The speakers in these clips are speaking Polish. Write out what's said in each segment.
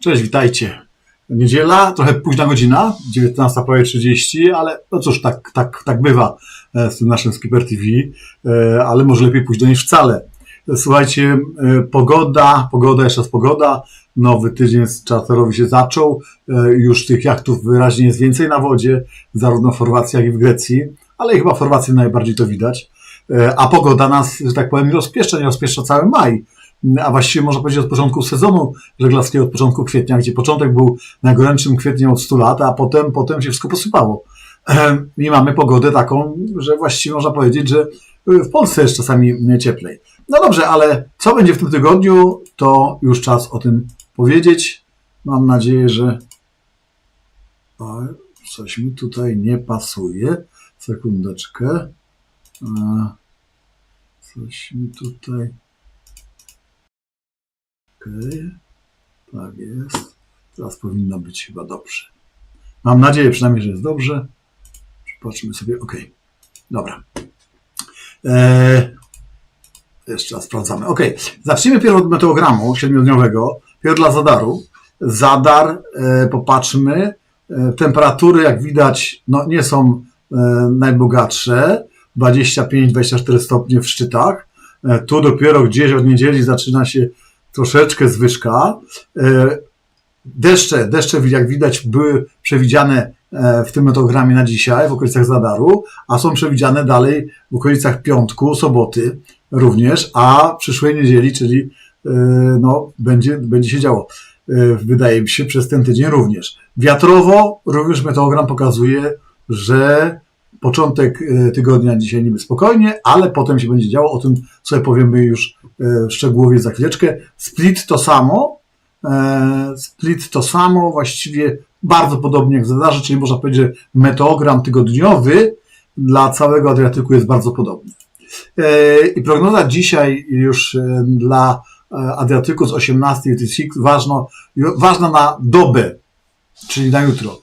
Cześć, witajcie. Niedziela, trochę późna godzina, 19 prawie 30, ale no cóż, tak, tak, tak bywa e, z tym naszym Skipper TV, e, ale może lepiej późno niż wcale. Słuchajcie, e, pogoda, pogoda, jeszcze raz pogoda, nowy tydzień z czarterowy się zaczął, już tych jachtów wyraźnie jest więcej na wodzie, zarówno w Chorwacji, jak i w Grecji, ale chyba w Chorwacji najbardziej to widać. A pogoda nas, że tak powiem, rozpieszcza, nie rozpieszcza cały maj a właściwie można powiedzieć od początku sezonu żeglarskiego, od początku kwietnia, gdzie początek był najgorętszym kwietniem od 100 lat, a potem, potem się wszystko posypało. I mamy pogodę taką, że właściwie można powiedzieć, że w Polsce jest czasami cieplej. No dobrze, ale co będzie w tym tygodniu, to już czas o tym powiedzieć. Mam nadzieję, że coś mi tutaj nie pasuje. Sekundeczkę. Coś mi tutaj. Okej, tak jest. Teraz powinno być chyba dobrze. Mam nadzieję przynajmniej, że jest dobrze. Patrzmy sobie, ok. Dobra. Eee, jeszcze raz sprawdzamy. Ok, zacznijmy pierw od meteogramu siedmiodniowego. Pierw dla Zadaru. Zadar, e, popatrzmy. E, temperatury, jak widać, no, nie są e, najbogatsze. 25-24 stopnie w szczytach. E, tu dopiero gdzieś od niedzieli zaczyna się troszeczkę zwyżka. E, Deszcze, deszcze, jak widać, były przewidziane e, w tym metogramie na dzisiaj, w okolicach Zadaru, a są przewidziane dalej w okolicach piątku, soboty również, a przyszłej niedzieli, czyli e, no, będzie, będzie się działo. Wydaje mi się, przez ten tydzień również. Wiatrowo również meteogram pokazuje, że początek e, tygodnia dzisiaj niby spokojnie, ale potem się będzie działo. O tym sobie powiemy już e, szczegółowo za chwileczkę. Split to samo. E, Split to samo, właściwie bardzo podobnie jak w Zadarze, czyli można powiedzieć, że meteogram tygodniowy dla całego Adriatyku jest bardzo podobny. I prognoza dzisiaj już dla Adriatyku z 18 UTC ważno, ważna na dobę, czyli na jutro.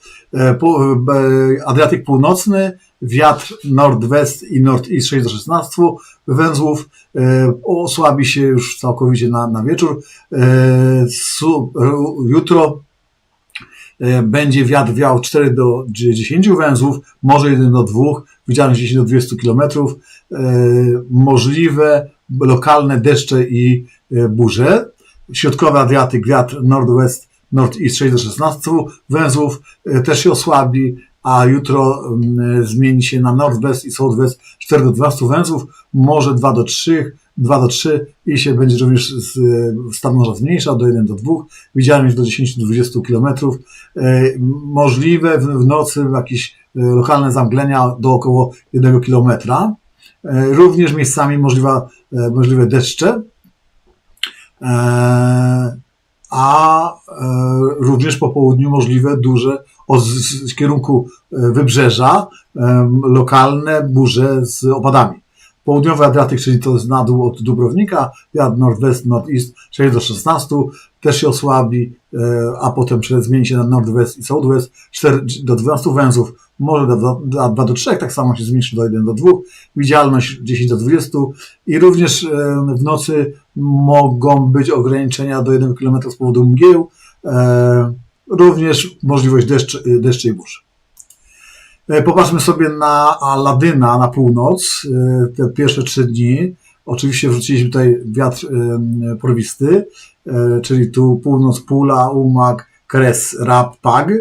Adriatyk Północny, wiatr nord-west i nord-east 6 do 16 węzłów, e, osłabi się już całkowicie na, na wieczór. E, jutro e, będzie wiatr wiał 4 do 10 węzłów, może 1 do 2, widzialność 10 do 20 km, możliwe lokalne deszcze i burze. Środkowy Adriatyk, wiatr nord-west, nord-east 6 do 16 węzłów, też się osłabi, a jutro mm, zmieni się na nord-west i southwest 4 do 12 węzłów, może 2 do 3, 2 do 3 i się będzie również z, e, stan morza zmniejszał do 1 do 2, widzialność do 10 do 20 km. E, możliwe w, nocy jakieś e, lokalne zamglenia do około 1 km. Również miejscami możliwe deszcze. A również po południu możliwe duże z, z kierunku e, wybrzeża lokalne burze z opadami. Południowy Adriatyk, czyli to jest na dół od Dubrownika, wiatr nord-west, nord-east 6 do 16, też się osłabi, e, a potem zmieni się na nord-west i southwest 4 do 12 węzłów, może do 2, 2 do 3, tak samo się zmniejszy do 1 do 2, widzialność 10 do 20 i również w nocy mogą być ograniczenia do 1 km z powodu mgieł, e, również możliwość deszcz, deszczy i burz. E, Popatrzmy sobie na Aladyna na północ, e, te pierwsze trzy dni. Oczywiście wrzuciliśmy tutaj wiatr e, porwisty, czyli tu północ, Pula, Umag, Kres, Rab, Pag.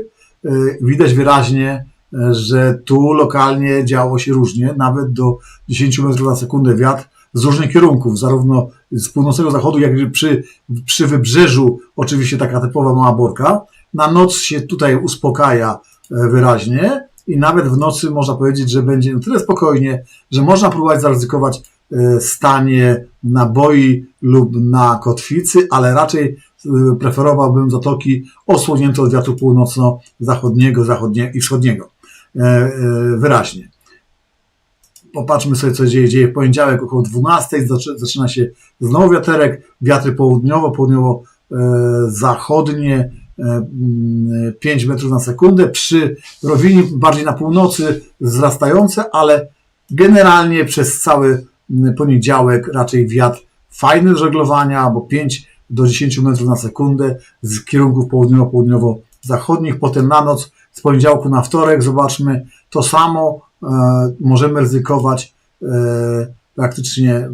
Widać wyraźnie, że tu lokalnie działo się różnie, nawet do 10 metrów na sekundę wiatr z różnych kierunków, zarówno z północnego zachodu, jak i przy, przy wybrzeżu, oczywiście taka typowa mała borka. Na noc się tutaj uspokaja e, wyraźnie i nawet w nocy można powiedzieć, że będzie na tyle spokojnie, że można próbować zaryzykować e, stanie na boi lub na kotwicy, ale raczej e, preferowałbym zatoki osłonięte od wiatru północno-zachodniego, zachodniego i wschodniego. Wyraźnie. Popatrzmy sobie, co dzieje. Dzieje w poniedziałek około 12, zaczy- zaczyna się znowu wiaterek, wiatry południowo, południowo-zachodnie, 5 metrów na sekundę, przy rowinie bardziej na północy wzrastające, ale generalnie przez cały mm, poniedziałek raczej wiatr fajny do żeglowania, bo 5 do 10 metrów na sekundę z kierunków południowo-południowo-zachodnich. Potem na noc z poniedziałku na wtorek zobaczmy to samo. E, możemy ryzykować e, praktycznie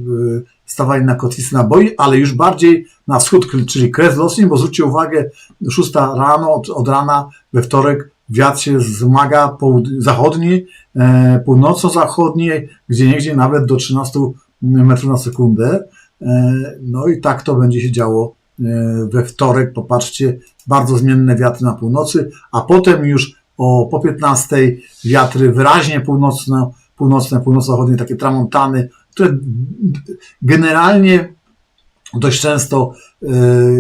stawanie na kotwicy naboi, ale już bardziej na wschód, czyli kres lotni, bo zwróćcie uwagę, 6 rano, od, od rana we wtorek wiatr się zmaga zachodni, e, północno-zachodni, gdzie niegdzie nawet do 13 metrów na sekundę. E, no i tak to będzie się działo e, we wtorek. Popatrzcie, bardzo zmienne wiatry na północy, a potem już o po 15 wiatry wyraźnie północno, północne, północno-zachodnie, takie tramontany, które generalnie dość często y,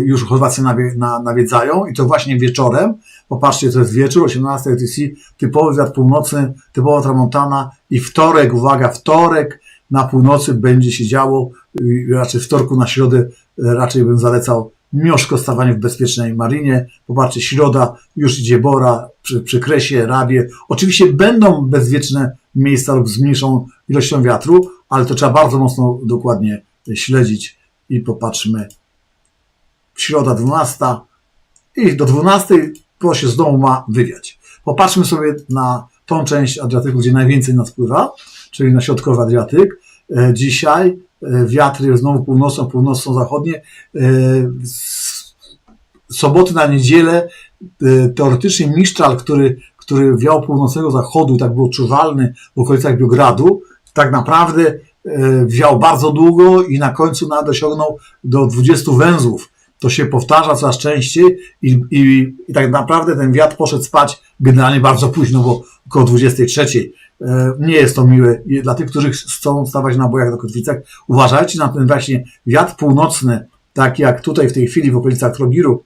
już Chorwację nawie, na, nawiedzają i to właśnie wieczorem. Popatrzcie, to jest wieczór, 18 UTC, typowy wiatr północny, typowa tramontana i wtorek, uwaga, wtorek na północy będzie się działo, y, raczej wtorku na środę y, raczej bym zalecał miożko stawanie w bezpiecznej marinie. Popatrzcie, środa, już idzie Bora, przy, przy Kresie, Rabie. Oczywiście będą bezwieczne miejsca lub z mniejszą ilością wiatru, ale to trzeba bardzo mocno dokładnie śledzić i popatrzmy. Środa 12 i do 12 to się z domu ma wywiać. Popatrzmy sobie na tą część Adriatyku, gdzie najwięcej nas pływa, czyli na środkowy Adriatyk. E, Dzisiaj e, wiatry znowu północno, północno-zachodnie. E, soboty na niedzielę teoretycznie Miszczal, który, który wiał północnego zachodu, tak był odczuwalny w okolicach Biogradu, tak naprawdę e, wiał bardzo długo i na końcu nawet osiągnął do 20 węzłów. To się powtarza coraz częściej i, i, i tak naprawdę ten wiatr poszedł spać generalnie bardzo późno, bo około 23. E, Nie jest to miłe dla tych, którzy chcą stawać na bojach na kotwicach. Uważajcie na ten właśnie wiatr północny, tak jak tutaj w tej chwili w okolicach Trogiru,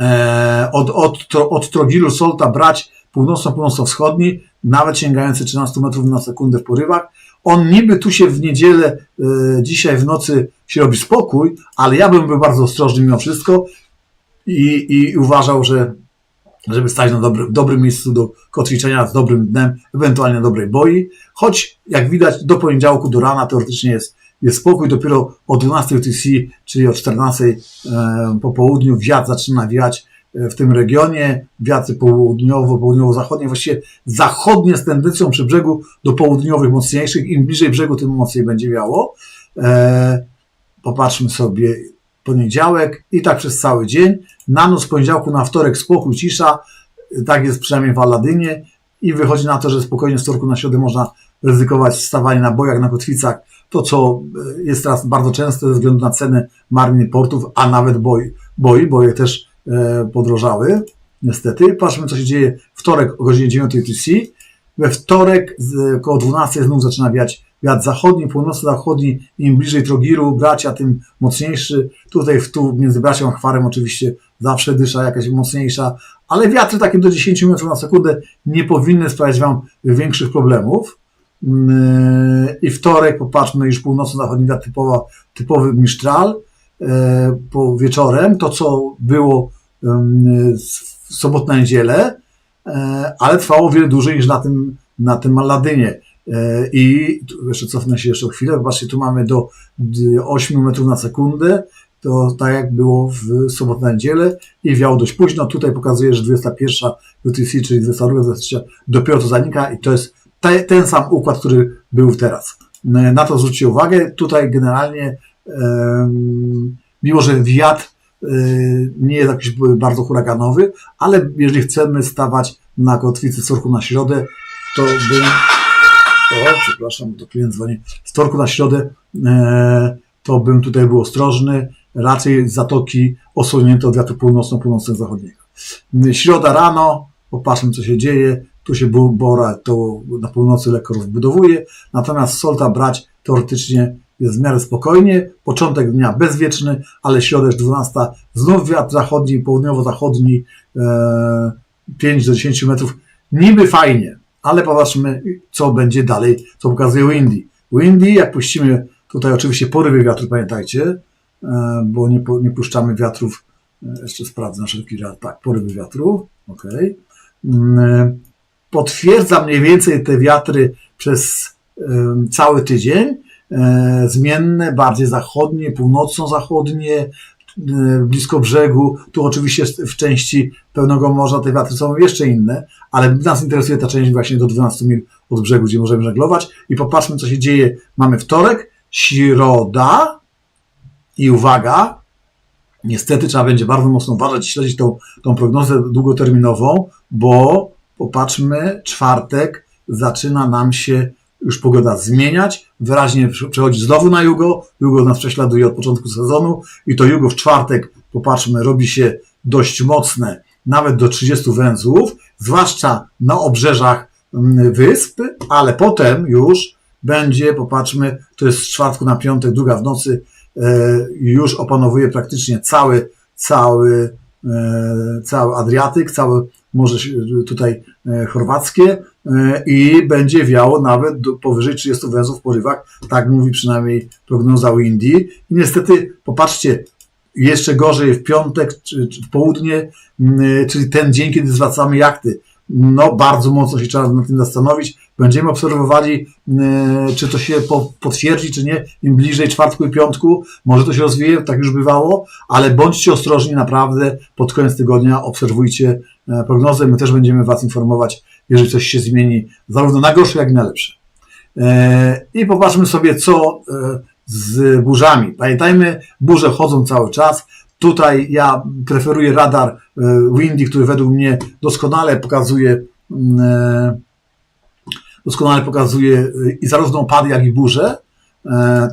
e, od, od, od Trogiru Solta brać północno-północno-wschodni, nawet sięgający 13 metrów na sekundę w porywach. On niby tu się w niedzielę, e, dzisiaj w nocy się robi spokój, ale ja bym był bardzo ostrożny mimo wszystko i, i uważał, że żeby stać na dobry, dobrym miejscu do kotwiczenia z dobrym dnem, ewentualnie dobrej boi. Choć, jak widać, do poniedziałku, do rana teoretycznie jest, jest spokój. Dopiero o 12 UTC, czyli o 14 e, po południu, wiatr zaczyna wiać w tym regionie. Wiatry południowo, południowo-zachodnie, właściwie zachodnie z tendencją przy brzegu do południowych mocniejszych. Im bliżej brzegu, tym mocniej będzie wiało. E, popatrzmy sobie poniedziałek i tak przez cały dzień. Na noc poniedziałku na wtorek spokój, cisza. Tak jest przynajmniej w Aladynie i wychodzi na to, że spokojnie z wtorku na środę można ryzykować stawanie na bojach, na kotwicach. To, co e, jest teraz bardzo częste ze względu na ceny marin portów, a nawet boi. Boi, boje też e, podrożały, niestety. Patrzmy, co się dzieje wtorek o godzinie 9 UTC. We wtorek około 12 znów zaczyna wiać wiatr zachodni, północno-zachodni. Im bliżej Trogiru, bracia, tym mocniejszy. Tutaj w, tu między bracią a chwarem oczywiście zawsze dysza jakaś mocniejsza, ale wiatry takie do 10 metrów na sekundę nie powinny sprawiać Wam większych problemów. Yy, I wtorek, popatrzmy, już północno-zachodni wiatr typowa, typowy Mistral. Yy, Po wieczorem, to co było yy, w sobotę na niedzielę, e, ale trwało wiele dłużej niż na tym, na tym Aladynie. E, I jeszcze cofnę się jeszcze o chwilę. Zobaczcie, tu mamy do d- 8 metrów na sekundę. To tak jak było w sobotę niedzielę i wiało dość późno. Tutaj pokazuje, że 21 UTC, czyli 22, 23 dopiero to zanika i to jest te, ten sam układ, który był teraz. E, Na to zwróćcie uwagę. Tutaj generalnie, mimo że wiatr e, nie jest jakiś bardzo huraganowy, ale jeżeli chcemy stawać na kotwicy z na środę, to bym o, przepraszam, to klient dzwoni. Na środę e, to bym tutaj był ostrożny. Raczej zatoki osłonięte od wiatru północno-północno-zachodniego. Środa rano, popatrzmy co się dzieje. Tu się Bora to na północy lekko rozbudowuje. Natomiast Solta brać teoretycznie jest w miarę spokojnie. Początek dnia bezwieczny, ale środa jest 12. Znów wiatr zachodni, południowo-zachodni, e, 5 do 10 metrów. Niby fajnie, ale popatrzmy, co będzie dalej, co pokazuje Windy. Windy, jak puścimy tutaj oczywiście porywy wiatru, pamiętajcie, e, bo nie, nie puszczamy wiatrów, e, jeszcze sprawdzę na wszelki wypadek, tak, porywy wiatru, ok. Potwierdza mniej więcej te wiatry przez e, cały tydzień. E, zmienne, bardziej zachodnie, północno-zachodnie, e, blisko brzegu. Tu oczywiście w części pełnego morza te wiatry są jeszcze inne, ale nas interesuje ta część właśnie do 12 mil od brzegu, gdzie możemy żeglować. I popatrzmy, co się dzieje. Mamy wtorek, środa i uwaga, niestety trzeba będzie bardzo mocno uważać, śledzić tą, tą prognozę długoterminową, bo popatrzmy, czwartek zaczyna nam się już pogoda zmieniać, wyraźnie przechodzi znowu na jugo, jugo nas prześladuje od początku sezonu i to jugo w czwartek, popatrzmy, robi się dość mocne, nawet do 30 węzłów, zwłaszcza na obrzeżach mm, wysp, ale potem już będzie, popatrzmy, to jest z czwartku na piątek, druga w nocy, e, już opanowuje praktycznie cały, cały, e, cały Adriatyk, cały Morze tutaj e, Chorwackie i będzie wiało nawet do powyżej 30 węzłów w porywach, tak mówi przynajmniej prognoza Windy. I niestety, popatrzcie, jeszcze gorzej w piątek czy, czy w południe, czyli ten dzień, kiedy zwracamy jachty no bardzo mocno się trzeba nad tym zastanowić. Będziemy obserwowali, czy to się po, potwierdzi, czy nie. Im bliżej czwartku i piątku, może to się rozwije, tak już bywało, ale bądźcie ostrożni naprawdę. Pod koniec tygodnia obserwujcie yy, prognozę. My też będziemy Was informować, jeżeli coś się zmieni, zarówno na gorsze, jak i na lepsze. Yy, I popatrzmy sobie, co yy, z burzami. Pamiętajmy, burze chodzą cały czas. Tutaj ja preferuję radar e, Windy, który według mnie doskonale pokazuje mm, e, doskonale pokazuje e, i zarówno opady, jak i burze.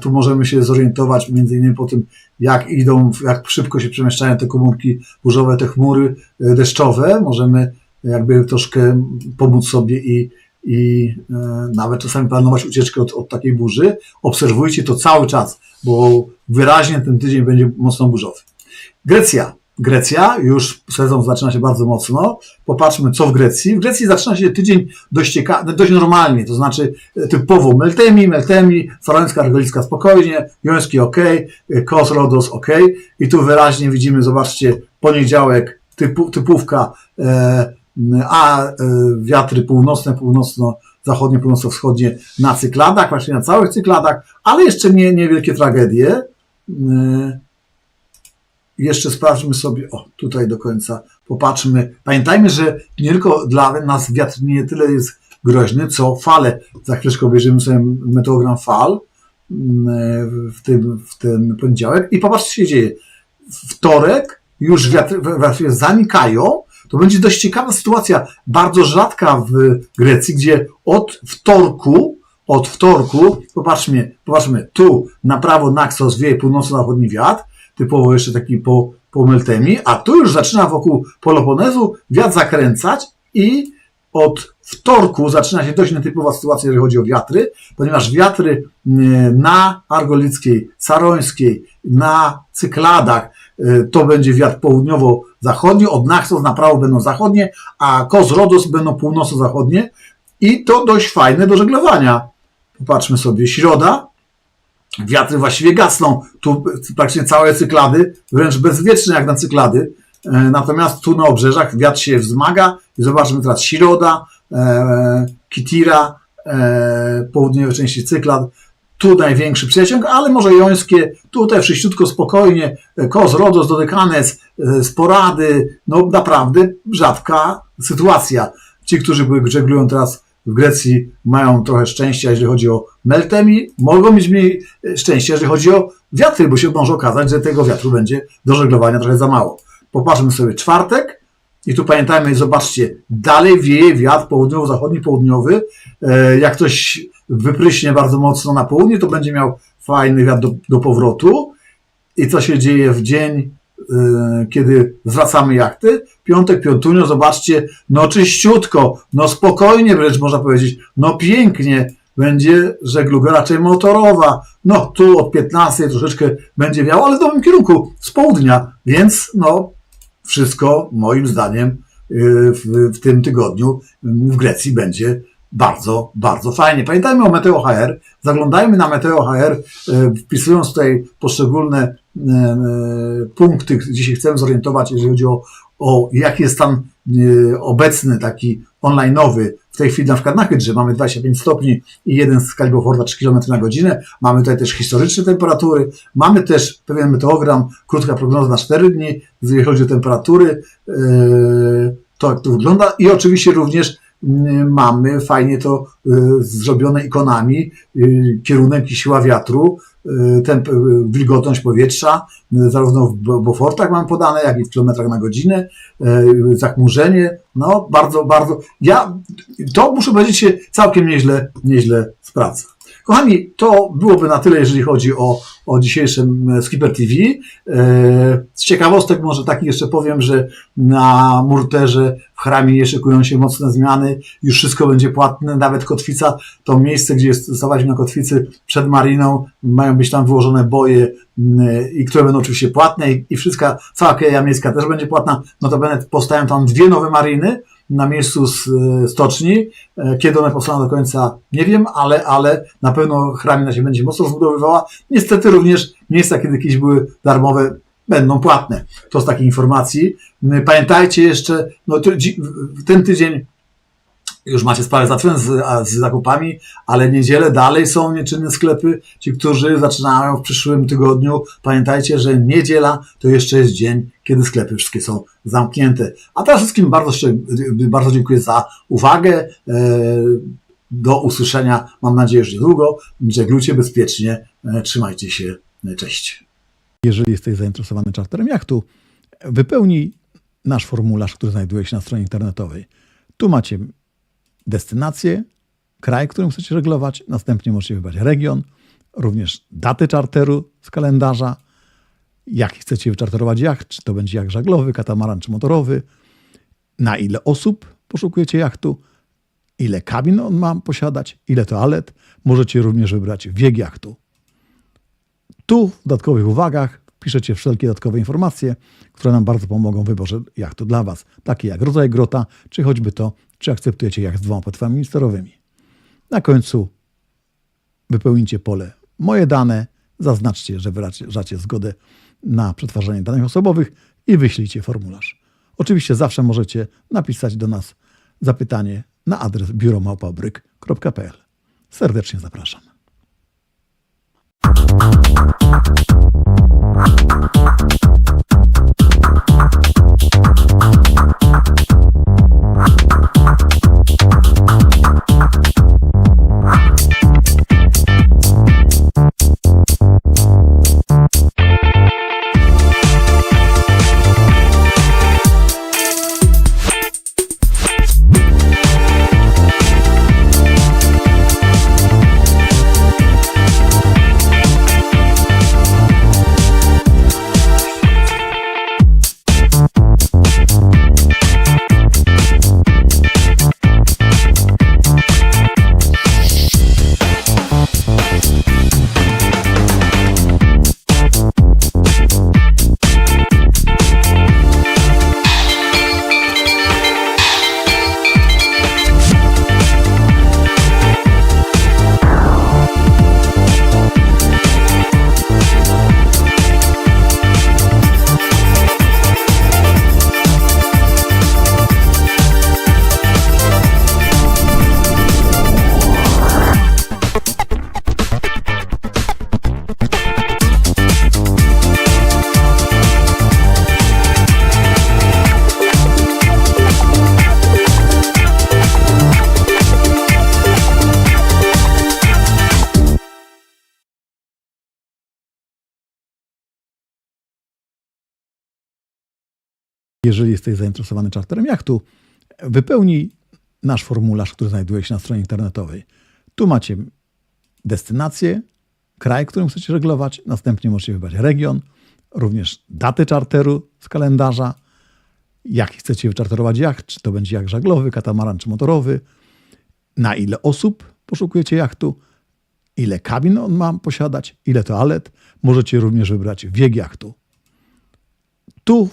Tu możemy się zorientować między innymi po tym, jak idą, jak szybko się przemieszczają te komórki burzowe, te chmury deszczowe. Możemy jakby troszkę pomóc sobie i, i nawet czasami planować ucieczkę od, od takiej burzy. Obserwujcie to cały czas, bo wyraźnie ten tydzień będzie mocno burzowy. Grecja. Grecja, już sezon zaczyna się bardzo mocno. Popatrzmy, co w Grecji. W Grecji zaczyna się tydzień dość, cieka- dość normalnie, to znaczy e, typowo Meltemi, Meltemi, Salońska, Argolicka spokojnie, Joński ok, e, Kos, Rodos ok. I tu wyraźnie widzimy, zobaczcie, poniedziałek, typu, typówka, e, a e, wiatry północne, północno-zachodnie, północno-wschodnie na cykladach, właśnie na całych cykladach, ale jeszcze nie niewielkie tragedie. E, jeszcze sprawdźmy sobie, o tutaj do końca popatrzmy. Pamiętajmy, że nie tylko dla nas wiatr nie tyle jest groźny, co fale. Za chwileczkę obejrzymy sobie meteogram fal mm, w, tym, w ten poniedziałek i popatrzcie, co się dzieje. Wtorek już wiatry właściwie zanikają. To będzie dość ciekawa sytuacja, bardzo rzadka w Grecji, gdzie od wtorku, od wtorku, popatrzmy, popatrzmy, tu na prawo Naxos wieje północno-zachodni wiatr, typowo jeszcze taki po, po Meltemi, a tu już zaczyna wokół Peloponezu wiatr zakręcać i od wtorku zaczyna się dość nietypowa sytuacja, jeżeli chodzi o wiatry, ponieważ wiatry mm, na Argolickiej, Sarońskiej, na Cykladach to będzie wiatr południowo-zachodni, od Naxos na prawo będą zachodnie, a Kos Rodos będą północno-zachodnie i to dość fajne do żeglowania. Popatrzmy sobie, środa, wiatry właściwie gasną. Tu praktycznie całe cyklady, wręcz bezwieczne jak na cyklady. E, natomiast tu na obrzeżach wiatr się wzmaga i zobaczmy teraz Środa, e, Kitira, e, południowej części cyklad. Tu największy przeciąg, ale może jońskie, tutaj wszyściutko spokojnie, Kos, Rodos, Dodekanes, Sporady, no naprawdę rzadka sytuacja. Ci, którzy żeglują teraz w Grecji mają trochę szczęścia, jeżeli chodzi o Meltemi, mogą mieć mniej szczęścia, jeżeli chodzi o wiatry, bo się może okazać, że tego wiatru będzie do żeglowania trochę za mało. Popatrzmy sobie czwartek i tu pamiętajmy, zobaczcie, dalej wieje wiatr południowo-zachodni, południowy. E, jak ktoś wypryśnie bardzo mocno na południe, to będzie miał fajny wiatr do, do powrotu. I co się dzieje w dzień Y, kiedy zwracamy jachty. Piątek, piątunio, zobaczcie, no czyściutko, no spokojnie wręcz można powiedzieć, no pięknie, będzie żegluga raczej motorowa. No tu od 15 troszeczkę będzie wiało, ale w dobrym kierunku, z południa, więc no wszystko moim zdaniem y, w, w tym tygodniu w Grecji będzie bardzo, bardzo fajnie. Pamiętajmy o Meteo HR, zaglądajmy na Meteo HR, y, wpisując tutaj poszczególne E, e, punkty, gdzie się chcemy zorientować, jeżeli chodzi o, o jaki jest e, obecny, taki online'owy w tej chwili na przykład na Hydrze mamy 25 stopni i jeden z Kaliboforda 3 km na godzinę. Mamy tutaj też historyczne temperatury. Mamy też pewien meteogram, krótka prognoza na 4 dni, jeżeli chodzi o temperatury. To jak to wygląda. I oczywiście również mamy fajnie to y, zrobione ikonami, y, kierunek i siła wiatru, y, y, wilgotność powietrza, y, zarówno w Bo- Beaufortach mam podane, jak i w kilometrach na godzinę, y, zachmurzenie, no bardzo, bardzo, ja, to muszę powiedzieć się całkiem nieźle, nieźle sprawdza. Kochani, to byłoby na tyle, jeżeli chodzi o, o dzisiejszym e, Skipper TV. E, Z ciekawostek może taki jeszcze powiem, że na Murterze w Chramie szykują się mocne zmiany. Już wszystko będzie płatne, nawet kotwica, to miejsce, gdzie stawaliśmy na kotwicy przed mariną, mają być tam wyłożone boje, m, i które będą oczywiście płatne i, wszystka, cała koleja miejska też będzie płatna. Notabene powstają tam dwie nowe mariny na miejscu e, stoczni. E, Kiedy one powstaną do końca, nie wiem, ale, ale na pewno Chramina się będzie mocno rozbudowywała. Niestety również miejsca, kiedy kiedyś były darmowe, będą płatne. To z takiej informacji. M, Pamiętajcie jeszcze, no ten tydzień już macie sprawę załatwione z, z zakupami, ale niedzielę dalej są nieczynne sklepy. Ci, którzy zaczynają w przyszłym tygodniu, pamiętajcie, że niedziela to jeszcze jest dzień, kiedy sklepy wszystkie są zamknięte. A teraz wszystkim bardzo, bardzo dziękuję za uwagę. E, Do usłyszenia, mam nadzieję, że niedługo. Żeglujcie bezpiecznie, e, trzymajcie się, E, cześć. Jeżeli jesteś zainteresowany czarterem jachtu, wypełnij nasz formularz, który znajduje się na stronie internetowej. Tu macie destynację, kraj, którym chcecie żeglować, następnie możecie wybrać region, również daty czarteru z kalendarza, jaki chcecie wyczarterować jacht, czy to będzie jacht żaglowy, katamaran czy motorowy, na ile osób poszukujecie jachtu, ile kabin on ma posiadać, ile toalet. Możecie również wybrać wiek jachtu. Tu w dodatkowych uwagach piszecie wszelkie dodatkowe informacje, które nam bardzo pomogą w wyborze jachtu dla Was, takie jak rodzaj grota, czy choćby to, czy akceptujecie jacht z dwoma płetwami sterowymi. Na końcu wypełnijcie pole moje dane, zaznaczcie, że wyrażacie zgodę na przetwarzanie danych osobowych i wyślijcie formularz. Oczywiście zawsze możecie napisać do nas zapytanie na adres biuromałpabryk.pl. Serdecznie zapraszam. Thank Jeżeli jesteś zainteresowany czarterem jachtu, wypełnij nasz formularz, który znajduje się na stronie internetowej. Tu macie destynację, kraj, którym chcecie żeglować, następnie możecie wybrać region, również daty czarteru z kalendarza, jaki chcecie wyczarterować jacht, czy to będzie jacht żaglowy, katamaran czy motorowy, na ile osób poszukujecie jachtu, ile kabin on ma posiadać, ile toalet. Możecie również wybrać wiek jachtu. Tu